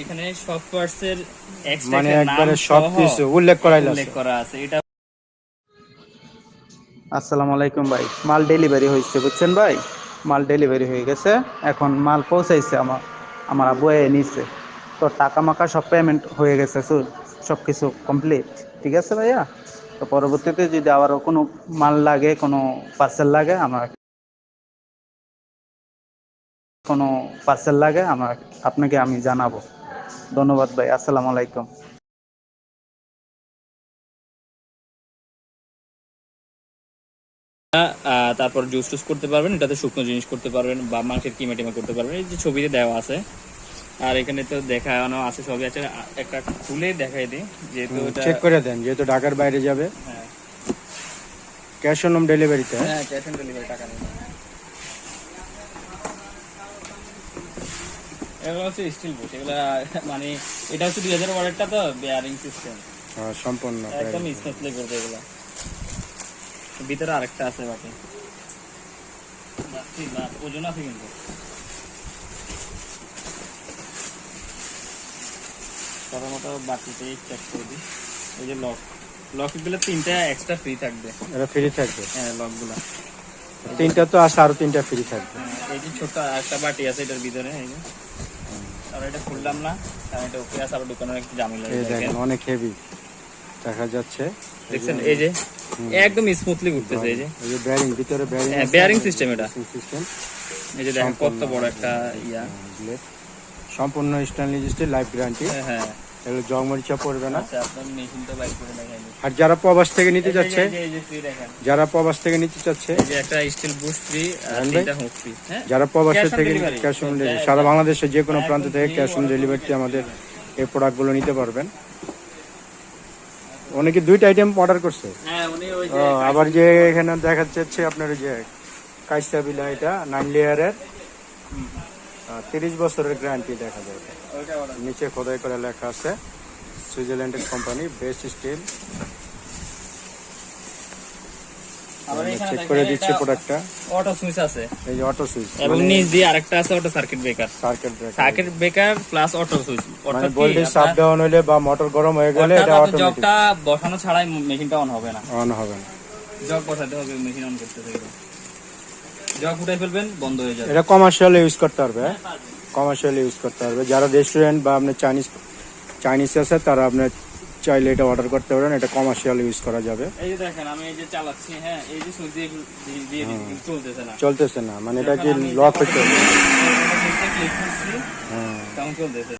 এখানে সব পার্টস এর মানে একবারে সব কিছু উল্লেখ করা আছে। এটা আসসালামু আলাইকুম ভাই। মাল ডেলিভারি হয়েছে বুঝছেন ভাই? মাল ডেলিভারি হয়ে গেছে। এখন মাল পৌঁছাইছে আমার আমার আব্বু এ নিছে। তো টাকা মাকা সব পেমেন্ট হয়ে গেছে সব কিছু কমপ্লিট ঠিক আছে ভাইয়া? তো পরবর্তীতে যদি আবারও কোনো মাল লাগে কোনো পার্সেল লাগে আমার কোনো পার্সেল লাগে আমার আপনাকে আমি জানাব। ধন্যবাদ ভাই আসসালামু আলাইকুম। তারপর জুস টুস করতে পারবেন এটাতে শুকনো জিনিস করতে পারবেন বা মাংসের কিমা টিমা করতে পারবেন এই যে ছবিতে দেওয়া আছে। আর এখানে তো দেখানো আছে সবই আছে। একটা খুলে দেখাই দিই যেহেতু এটা চেক করে দেন যেহেতু ঢাকার বাইরে যাবে। হ্যাঁ। ক্যাশ অন হোম ডেলিভারিতে হ্যাঁ? ক্যাশ অন ডেলিভারি টাকা নেই এগুলো হচ্ছে স্টিল বুশ এগুলো মানে এটা হচ্ছে দুই হাজার ওয়ারেরটা তো বেয়ারিং সিস্টেম সম্পূর্ণ একদম স্মুথলি করবে এগুলো। ভিতরে আরেকটা আছে বাকি। ওজন আছে কিন্তু। সবার মতো বাকিতে চেক করে দিই। এই যে লক লকগুলো তিনটা এক্সট্রা ফ্রি থাকবে। এটা ফ্রি থাকবে? হ্যাঁ লকগুলো তিনটা তো আছে আরও তিনটা ফ্রি থাকবে। এই যে ছোট একটা বাটি আছে এটার ভিতরে এই যে। আর এটা খুললাম না কারণ এটা ওকে আছে আবার দোকানের একটু ঝামেলা এই দেখেন অনেক হেভি দেখা যাচ্ছে। দেখছেন এই যে একদম স্মুথলি ঘুরতেছে এই যে। এই যে বেয়ারিং ভিতরে বেয়ারিং হ্যাঁ, bearing এটা। সিস্টেম এই যে দেখেন কত বড় একটা ইয়া। সম্পূর্ণ স্টেনলেস স্টিল লাইফ গ্যারান্টি হ্যাঁ হ্যাঁ। এগুলো জং মরিচা পড়বে না। আচ্ছা। আর যারা প্রবাস থেকে নিতে যাচ্ছে যারা প্রবাস থেকে নিতে চাচ্ছে হ্যাঁ হ্যাঁ? যারা প্রবাসের থেকে ক্যাশ অন ডেলিভারি হ্যাঁ, সারা বাংলাদেশের যে কোনো একদম প্রান্ত থেকে ক্যাশ অন ডেলিভারিতে আমাদের এই প্রোডাক্টগুলো নিতে পারবেন। অনেকে দুইটা আইটেম অর্ডার করছে। হ্যাঁ আবার যে এখানে দেখা যাচ্ছে আপনার ওই যে কাইস্তা বিলা এটা নাইন লেয়ারের তিরিশ বছরের গ্যারান্টি দেখা যায়। নিচে খোদাই করে লেখা আছে সুইজারল্যান্ডের কোম্পানি বেস্ট স্টিল চেক করে দিচ্ছি প্রোডাক্টটা অটো সুইচ আছে। এই যে অটো সুইচ এবং নিচ দিয়ে আরেকটা আছে auto circuit breaker circuit breaker circuit breaker plus auto switch মানে ভোল্টেজ সাপ ডাউন হলে বা মোটর গরম হয়ে গেলে এটা অটোমেটিক জগটা বসানো ছাড়াই মেশিনটা অন হবে না। অন হবে না। জগ বসাতে হবে মেশিন অন করতে জগ উঠাই ফেলবেন বন্ধ হয়ে যাবে। এটা কমার্শিয়াল ইউজ করতে পারবে কমার্শিয়াল ইউজ করতে পারবে যারা রেস্টুরেন্ট বা আপনার চাইনিজ চাইনিজ আছে তারা আপনার চাইলে এটা অর্ডার করতে পারেন। এটা কমার্শিয়াল ইউজ করা যাবে। এই যে দেখেন আমি এই যে চালাচ্ছি হ্যাঁ এই যে সুইচ দিয়ে দিয়ে- দিয়ে চলতেছে না। চলতেছে না মানে এটা কি লক হচ্ছে? হ্যাঁ। চলতেছে?